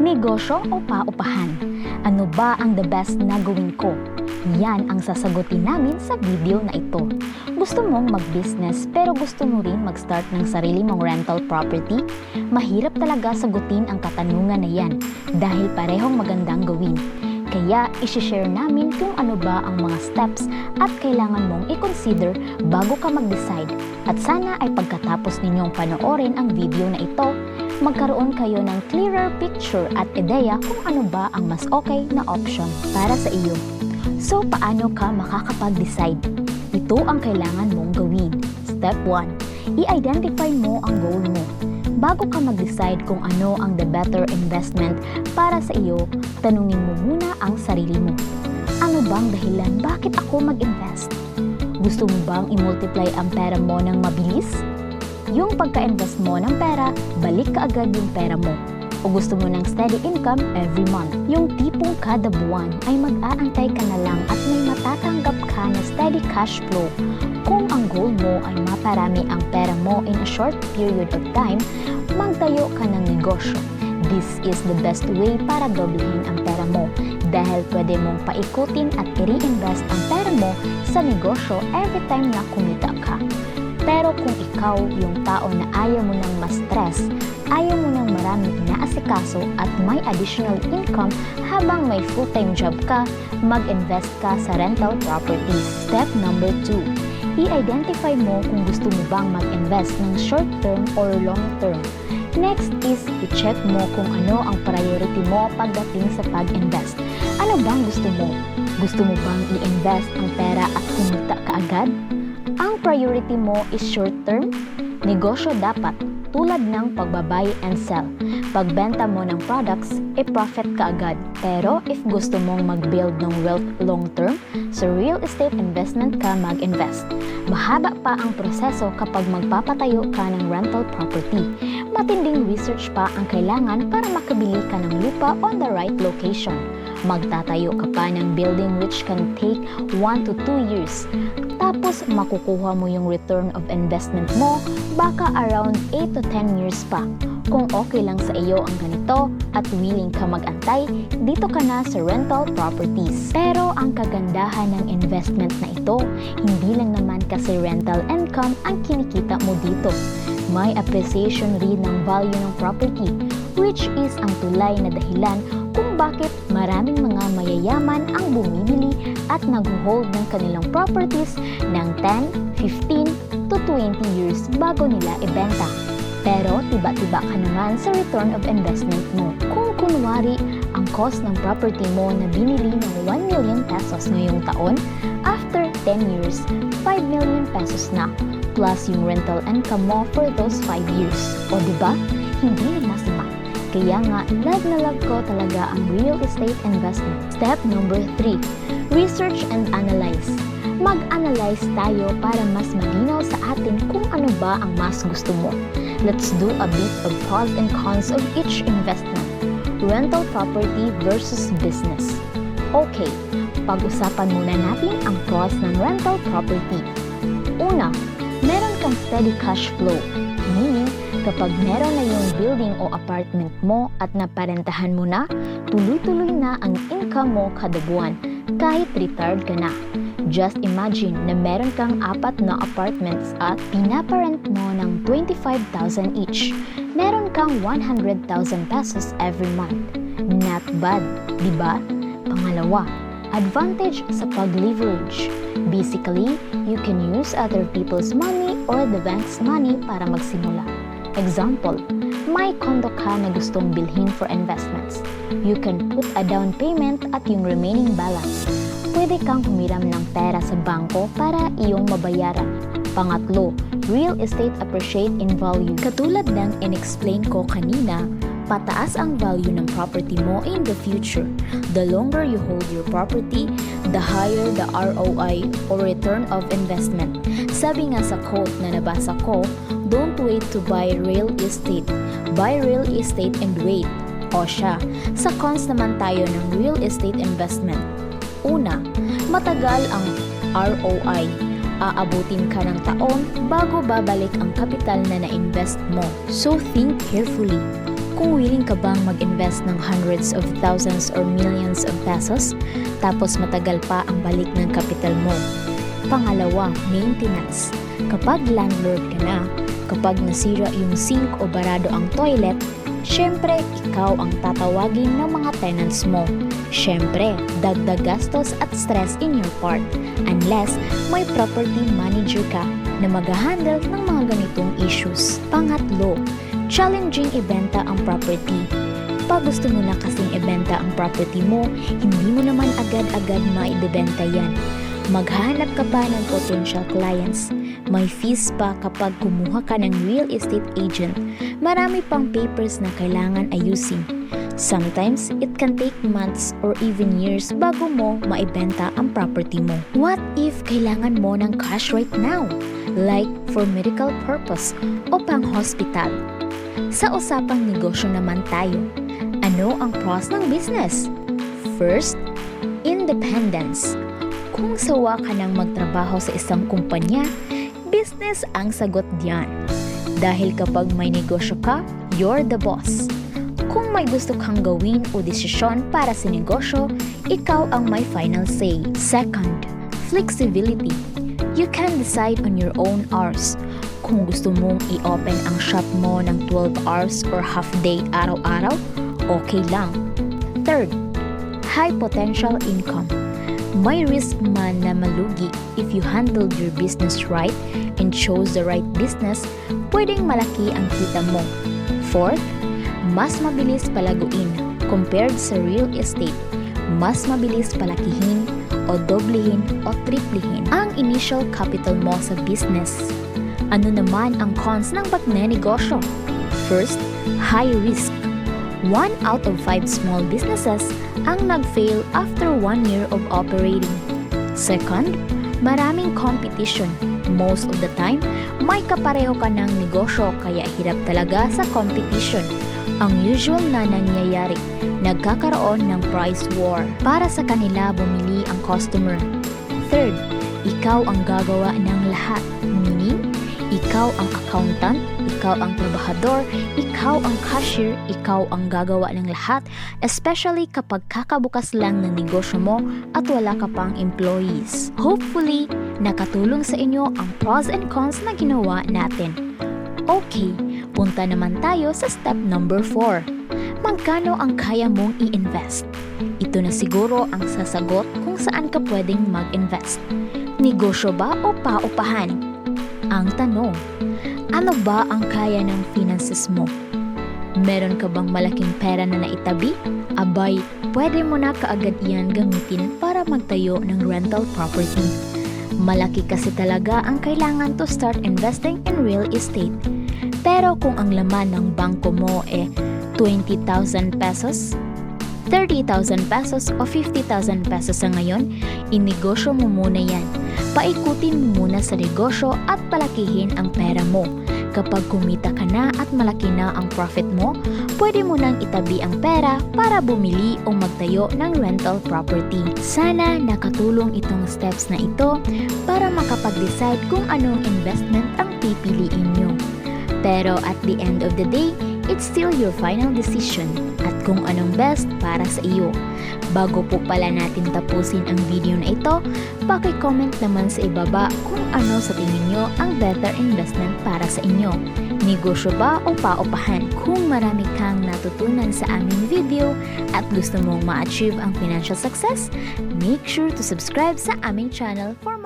Negosyo o paupahan? Ano ba ang the best na gawin ko? Yan ang sasagutin namin sa video na ito. Gusto mong mag-business pero gusto mo rin mag-start ng sarili mong rental property? Mahirap talaga sagutin ang katanungan na yan dahil parehong magandang gawin. Kaya isi-share namin kung ano ba ang mga steps at kailangan mong i-consider bago ka mag-decide. At sana ay pagkatapos ninyong panoorin ang video na ito, magkaroon kayo ng clearer picture at ideya kung ano ba ang mas okay na option para sa iyo. So, paano ka makakapag-decide? Ito ang kailangan mong gawin. Step 1. I-identify mo ang goal mo. Bago ka mag-decide kung ano ang the better investment para sa iyo, tanungin mo muna ang sarili mo. Ano bang dahilan bakit ako mag-invest? Gusto mo bang i-multiply ang pera mo ng mabilis? Yung pagka-invest mo ng pera, balik ka agad yung pera mo. O gusto mo ng steady income every month. Yung tipong kada buwan ay mag-aantay ka na lang at may matatanggap ka na steady cash flow. Kung ang goal mo ay maparami ang pera mo in a short period of time, magtayo ka ng negosyo. This is the best way para doblehin ang pera mo dahil pwede mong paikutin at i-reinvest ang pera mo sa negosyo every time na kumita ka. Pero kung ikaw yung tao na ayaw mo ng ma-stress, ayaw mo ng maraming inaasikaso at may additional income habang may full-time job ka, mag-invest ka sa rental properties. Step number 2. I-identify mo kung gusto mo bang mag-invest ng short-term or long-term. Next is i-check mo kung ano ang priority mo pagdating sa pag-invest. Ano bang gusto mo? Gusto mo bang i-invest ang pera at kumita kaagad? Ang priority mo is short-term? Negosyo dapat tulad ng pagbabay and sell. Pagbenta mo ng products, e-profit ka agad. Pero if gusto mong mag-build ng wealth long-term, sa real estate investment ka mag-invest. Mahaba pa ang proseso kapag magpapatayo ka ng rental property. Matinding research pa ang kailangan para makabili ka ng lupa on the right location. Magtatayo ka pa ng building which can take 1 to 2 years. Tapos makukuha mo yung return of investment mo baka around 8 to 10 years pa. Kung okay lang sa iyo ang ganito at willing ka mag-antay, dito ka na sa rental properties. Pero ang kagandahan ng investment na ito, hindi lang naman kasi rental income ang kinikita mo dito. May appreciation rin ng value ng property, which is ang tulay na dahilan bakit maraming mga mayayaman ang bumibili at nag-hold ng kanilang properties ng 10, 15 to 20 years bago nila ibenta. Pero tiba-tiba ka naman sa return of investment mo. Kung kunwari ang cost ng property mo na binili ng 1 million pesos ngayong taon, after 10 years, 5 million pesos na, plus yung rental income mo for those 5 years. O ba? Hindi na masama. Kaya nga, love na love ko talaga ang real estate investment. Step number 3. Research and analyze. Mag-analyze tayo para mas malinaw sa atin kung ano ba ang mas gusto mo. Let's do a bit of pros and cons of each investment. Rental property versus business. Okay, pag-usapan muna natin ang pros ng rental property. Una, meron kang steady cash flow. Kapag meron na yung building o apartment mo at naparentahan mo na, tuloy-tuloy na ang income mo kada buwan kahit retired ka na. Just imagine na meron kang apat na apartments at pinaparent mo ng 25,000 each. Meron kang 100,000 pesos every month. Not bad, di ba? Pangalawa, advantage sa pag-leverage. Basically, you can use other people's money or the bank's money para magsimula. Example, may kondo ka na gustong bilhin for investments. You can put a down payment at yung remaining balance. Pwede kang humiram ng pera sa bangko para iyong mabayaran. Pangatlo, real estate appreciate in value. Katulad ng in-explain ko kanina, pataas ang value ng property mo in the future. The longer you hold your property, the higher the ROI or return of investment. Sabi nga sa quote na nabasa ko, don't wait to buy real estate. Buy real estate and wait. O siya, sa cons naman tayo ng real estate investment. Una, matagal ang ROI. Aabutin ka ng taon bago babalik ang kapital na na-invest mo. So think carefully. Kung willing ka bang mag-invest ng hundreds of thousands or millions of pesos, tapos matagal pa ang balik ng kapital mo. Pangalawa, maintenance. Kapag landlord ka na, kapag nasira yung sink o barado ang toilet, syempre ikaw ang tatawagin ng mga tenants mo. Syempre, dagdag gastos at stress in your part unless may property manager ka na mag-handle ng mga ganitong issues. Pangatlo, challenging ibenta ang property. Pag gusto mo na kasing ibenta ang property mo, hindi mo naman agad-agad maibebenta yan. Maghanap ka pa ng potential clients. May fees pa kapag kumuha ka ng real estate agent. Marami pang papers na kailangan ayusin. Sometimes, it can take months or even years bago mo maibenta ang property mo. What if kailangan mo ng cash right now? Like for medical purpose o pang hospital. Sa usapang negosyo naman tayo. Ano ang pros ng business? First, independence. Kung sawa ka ng magtrabaho sa isang kumpanya, business ang sagot diyan. Dahil kapag may negosyo ka, you're the boss. Kung may gusto kang gawin o desisyon para sa negosyo, ikaw ang may final say. Second, flexibility. You can decide on your own hours. Kung gusto mong i-open ang shop mo ng 12 hours or half day araw-araw, okay lang. Third, high potential income. May risk man na malugi if you handled your business right and chose the right business, pwedeng malaki ang kita mo. Fourth, mas mabilis palaguin compared sa real estate. Mas mabilis palakihin o doblehin o triplihin ang initial capital mo sa business. Ano naman ang cons ng pagnenegosyo? First, high risk. One out of five small businesses ang nag-fail after one year of operating. Second, maraming competition. Most of the time, may kapareho ka ng negosyo kaya hirap talaga sa competition. Ang usual na nangyayari, nagkakaroon ng price war para sa kanila bumili ang customer. Third, ikaw ang gagawa ng lahat, ikaw ang accountant, ikaw ang trabahador, ikaw ang cashier, ikaw ang gagawa ng lahat, especially kapag kakabukas lang ng negosyo mo at wala ka pang employees. Hopefully, nakatulong sa inyo ang pros and cons na ginawa natin. Okay, punta naman tayo sa step number 4. Magkano ang kaya mong i-invest? Ito na siguro ang sasagot kung saan ka pwedeng mag-invest. Negosyo ba o paupahan? Ang tanong, ano ba ang kaya ng finances mo? Meron ka bang malaking pera na naitabi? Abay, pwede mo na kaagad iyan gamitin para magtayo ng rental property. Malaki kasi talaga ang kailangan to start investing in real estate. Pero kung ang laman ng bangko mo eh 20,000 pesos, 30,000 pesos o 50,000 pesos sa ngayon, inegosyo mo muna yan. Paikutin mo muna sa negosyo at palakihin ang pera mo. Kapag kumita ka na at malaki na ang profit mo, pwede mo nang itabi ang pera para bumili o magtayo ng rental property. Sana nakatulong itong steps na ito para makapag-decide kung anong investment ang pipiliin nyo. Pero at the end of the day, it's still your final decision at kung anong best para sa iyo. Bago po pala natin tapusin ang video na ito, paki-comment naman sa ibaba kung ano sa tingin nyo ang better investment para sa inyo. Negosyo ba o paupahan? Kung marami kang natutunan sa aming video at gusto mong ma-achieve ang financial success, make sure to subscribe sa aming channel for